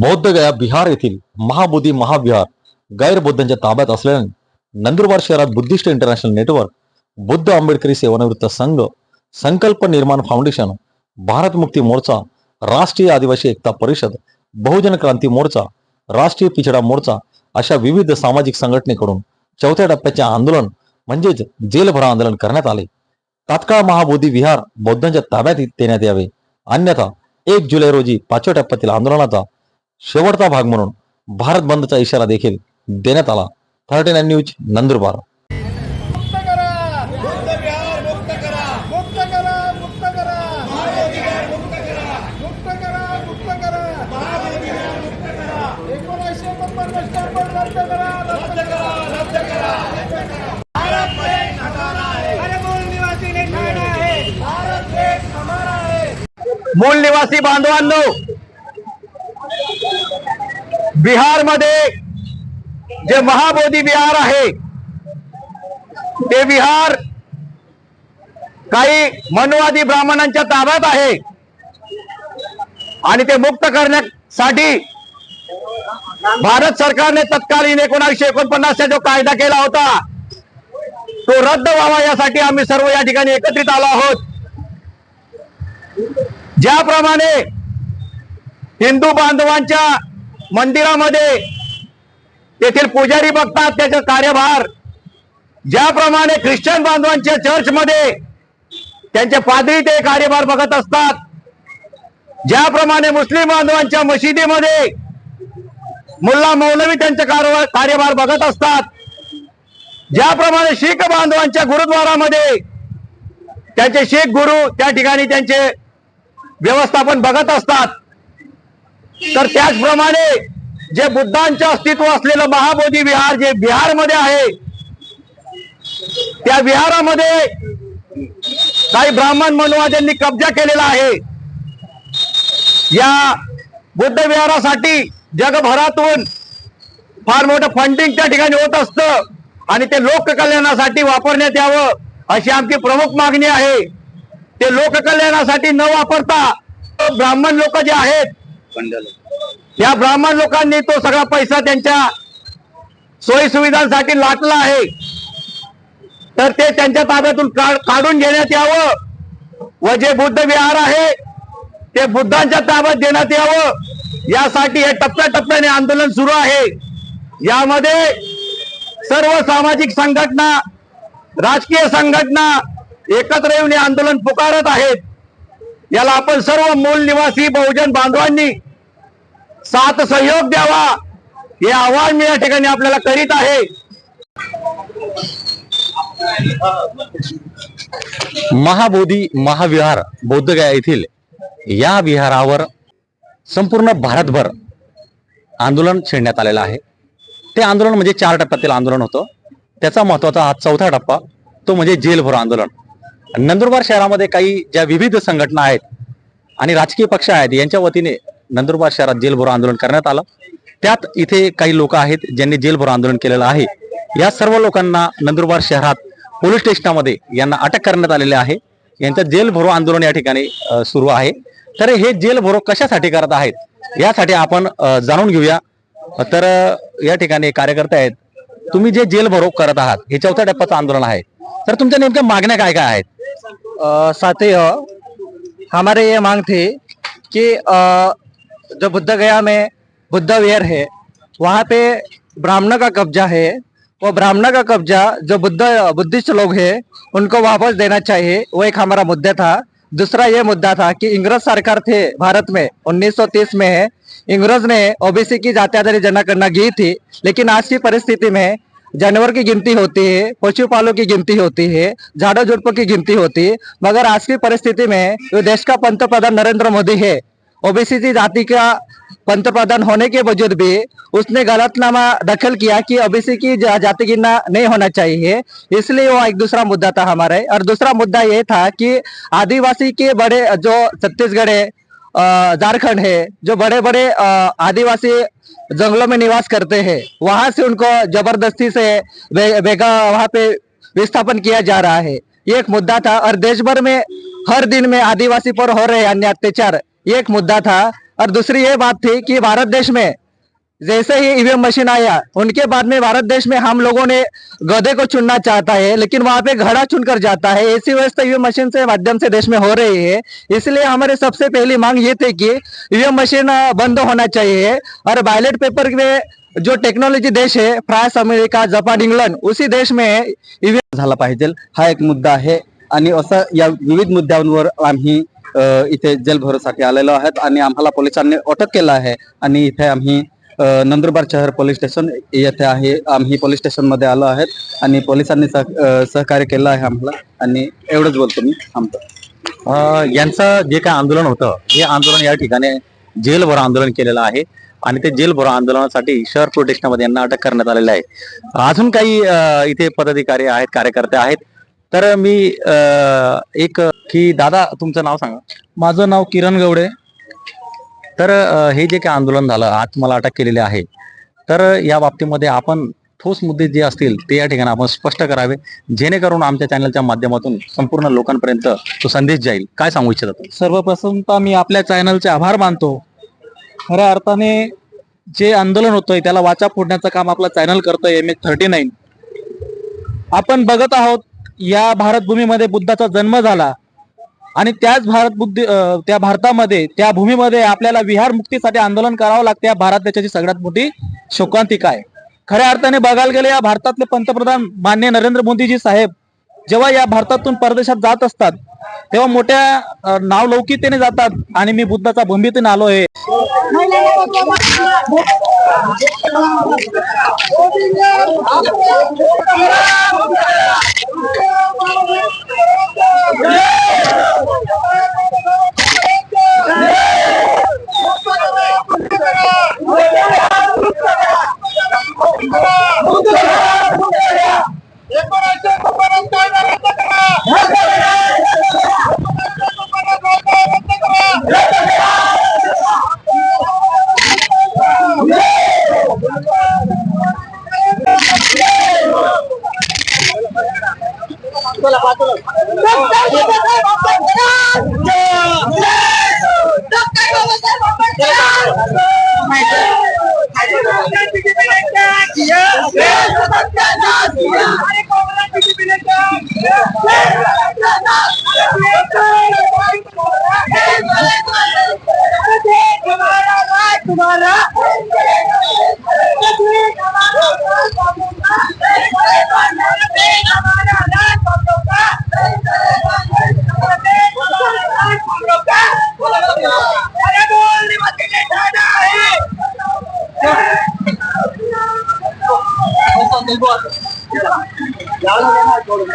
बौद्धगया बिहार येथील महाबोधी महाविहार गैरबौद्धांच्या ताब्यात असल्याने नंदुरबार शहरात बुद्धिस्ट इंटरनॅशनल नेटवर्क बुद्ध आंबेडकरी सेवानिवृत्त संघ संकल्प निर्माण फाउंडेशन भारत मुक्ती मोर्चा राष्ट्रीय आदिवासी एकता परिषद बहुजन क्रांती मोर्चा राष्ट्रीय पिछडा मोर्चा अशा विविध सामाजिक संघटनेकडून चौथ्या टप्प्याचे आंदोलन म्हणजेच जेलभरा आंदोलन करण्यात आले. तात्काळ महाबोधी विहार बौद्धांच्या ताब्यात देण्यात यावे. अन्यथा एक जुलै रोजी पाचव्या टप्प्यातील आंदोलनाचा शेवटचा भाग म्हणून भारत बंदचा इशारा देखील देण्यात आला. Thirty nine news Nandurbar. मुक्त करा! बुद्ध विहार मुक्त करा! मुक्त करा! मुक्त करा! महाबोधी विहार मुक्त करा! मुक्त करा! मुक्त करा! महाबोधी विहार मुक्त करा! एकोणीसशे एकोणपन्नास स्टॅम्पवर रद्द करा! रद्द करा! रद्द करा! भारत देश हमारा अरे मूल निवासी नहीं खाना भारत देश हमारा मूल निवासी बांधवांनो बिहारमध्ये जे महाबोधी विहार आहे ते विहार काही मनवादी ब्राह्मणांच्या ताब्यात आहे. आणि ते मुक्त करण्यासाठी भारत सरकारने तत्कालीन एकोणाशे एकोणपन्नासचा जो कायदा केला होता तो रद्द व्हावा यासाठी आम्ही सर्व या ठिकाणी एकत्रित आलो आहोत. ज्याप्रमाणे हिंदू बांधवांच्या मंदिरामध्ये. तेथील पुजारी बघतात त्याचा कार्यभार. ज्याप्रमाणे ख्रिश्चन बांधवांच्या चर्चमध्ये त्यांचे पादरी ते कार्यभार बघत असतात. ज्याप्रमाणे मुस्लिम बांधवांच्या मशिदीमध्ये मुल्ला मौलवी त्यांचे कार्यभार बघत असतात. ज्याप्रमाणे शीख बांधवांच्या गुरुद्वारामध्ये त्यांचे शीख गुरु त्या ठिकाणी त्यांचे व्यवस्थापन बघत असतात. तर त्याचप्रमाणे जे बुद्धांचे अस्तित्व असलेलं महाबोधी विहार जे बिहारमध्ये आहे त्या विहारामध्ये काही ब्राह्मण मनुवाद्यांनी कब्जा केलेला आहे या बुद्ध विहारासाठी जगभरातून फार मोठं फंडिंग त्या ठिकाणी होत असतं आणि ते लोककल्याणासाठी वापरण्यात यावं अशी आमची प्रमुख मागणी आहे. ते लोककल्याणासाठी न वापरता ब्राह्मण लोक जे आहेत या ब्राह्मण लोकांनी तो सगळा पैसा त्यांच्या सोयी सुविधांसाठी लाटला आहे. तर ते त्यांच्या ताब्यातून काढून घेण्यात यावं. व जे बुद्ध विहार आहे ते बुद्धांच्या ताब्यात देण्यात यावं. यासाठी हे टप्प्याटप्प्याने आंदोलन सुरू आहे. यामध्ये सर्व सामाजिक संघटना राजकीय संघटना एकत्र येऊन हे आंदोलन पुकारत आहेत. याला आपण सर्व मूल निवासी बहुजन बांधवांनी साथ सहयोग द्यावा. हे आव्हान मी या ठिकाणी आपल्याला करीत आहे. महाबोधी महाविहार बौद्धगया येथील या विहारावर संपूर्ण भारतभर आंदोलन छेडण्यात आलेलं आहे. ते आंदोलन म्हणजे चार टप्प्यातील आंदोलन होतं. त्याचा महत्त्वाचा हा चौथा टप्पा तो म्हणजे जेलभरो आंदोलन. नंदुरबार शहरामध्ये काही ज्या विविध संघटना आहेत आणि राजकीय पक्ष आहेत यांच्या वतीने नंदुरबार शहरात जेल भरो आंदोलन करण्यात आलं. त्यात इथे काही लोक आहेत ज्यांनी जेल भरो आंदोलन केलेलं आहे. या सर्व लोकांना नंदुरबार शहरात पोलीस स्टेशनामध्ये यांना अटक करण्यात आलेली आहे. यांचं जेल भरो आंदोलन या ठिकाणी सुरू आहे. तर हे जेलभरो कशासाठी करत आहेत यासाठी आपण जाणून घेऊया. तर या ठिकाणी कार्यकर्ते आहेत. तुम्ही जे जेलभरो करत आहात हे चौथ्या टप्प्याचं आंदोलन आहे. तर तुमच्या नेमक्या मागण्या काय काय आहेत? साथ हमारे ये मांग थे कि जो बुद्ध गया में, बुद्ध विहार है, वहाँ पे ब्राह्मणों का कब्जा है। वो ब्राह्मणों का कब्जा, जो बुद्ध, बुद्धिस्ट लोग हैं, उनको वापस देना चाहिए। वो एक हमारा मुद्दा था। दूसरा ये मुद्दा था कि इंग्रज सरकार थे भारत में 1930 में इंग्रज ने ओबीसी की जाति आधारित जनगणना की थी, लेकिन आज की परिस्थिति में जानवर की गिनती होती है पशुपालों की गिनती होती है झाड़ो झुड़पों की गिनती होती है। मगर आज की परिस्थिति में, जो देश का पंतप्रधान नरेंद्र मोदी है ओबीसी जाति का पंतप्रधान होने के वजूद भी उसने गलतनामा दखल किया कि ओबीसी की जाति गिनना नहीं होना चाहिए। इसलिए वो एक दूसरा मुद्दा था हमारे। और दूसरा मुद्दा ये था कि आदिवासी के बड़े, जो छत्तीसगढ़ है झारखंड है, जो बड़े बड़े आदिवासी जंगलों में निवास करते हैं, वहाँ से उनको ज़बरदस्ती से बे- बेगा वहाँ पे विस्थापन किया जा रहा है। ये एक मुद्दा था। और देश भर में हर दिन में आदिवासी पर हो रहे अन्य अत्याचार ये एक मुद्दा था और दूसरी ये बात थी कि भारत देश में जैसे ही ईवीएम मशीन आया उनके बाद में भारत देश में हम लोगों ने गधे को चुनना चाहता है लेकिन वहाँ पे घड़ा चुनकर जाता है। ऐसी व्यवस्था ईवीएम मशीन से माध्यम से देश में हो रही है। इसलिए हमारे सबसे पहली मांग ये थी कि ईवीएम मशीन बंद होना चाहिए और बैलेट पेपर में जो टेक्नॉलॉजी देश है फ्रांस अमेरिका जपान इंग्लंड उसी देश में ईवीएम पाहिजे. हा एक मुद्दा या विविध अ, इथे जलभरोसाठी आलेलो आहेत आणि आम्हाला पोलिसांनी अटक केलं आहे. आणि इथे आम्ही नंदुरबार शहर पोलीस स्टेशन येथे आहे. आम्ही पोलीस स्टेशनमध्ये आलो आहेत आणि पोलिसांनी सह सहकार्य केलं आहे आम्हाला. आणि एवढंच बोलतो मी. आमचं यांचं जे काय आंदोलन होतं हे आंदोलन या ठिकाणी जेलभरो आंदोलन केलेलं आहे. आणि ते जेलभरो आंदोलनासाठी शहर पोलीस स्टेशनमध्ये यांना अटक करण्यात आलेली आहे. अजून काही इथे पदाधिकारी आहेत कार्यकर्ते आहेत तर मी एक की दादा तुमचं नाव सांगा. माझं नाव किरण गवडे. तर हे जे काय आंदोलन झालं आज तुम्हाला अटक केलेली आहे तर या बाबतीमध्ये आपण ठोस मुद्दे जे असतील ते या ठिकाणी आपण स्पष्ट करावे जेणेकरून आमच्या चॅनलच्या माध्यमातून संपूर्ण लोकांपर्यंत तो संदेश जाईल. काय सांगू इच्छिता तुम्ही? सर्वप्रथम तर मी आपल्या चॅनलचे आभार मानतो. खऱ्या अर्थाने जे आंदोलन होतंय त्याला वाचा फोडण्याचं काम आपला चॅनल करतोय एम एच थर्टी नाईन आपण बघत आहोत या भारतभूमीमध्ये बुद्धाचा जन्म झाला. आणि त्याच भारत बुद्धी अं, त्या भारतामध्ये त्या भूमीमध्ये आपल्याला विहार मुक्तीसाठी आंदोलन करावं लागते या भारत देशाची सगळ्यात मोठी शोकांतिका आहे. खऱ्या अर्थाने बघायला गेले या भारतातले पंतप्रधान मान्य नरेंद्र मोदीजी साहेब जेव्हा या भारतातून परदेशात जात असतात तेव्हा मोठ्या अं, नावलौकिकतेने जातात आणि मी बुद्धाचा भूमीतून आलो आहे. 然后那边卖锅的卖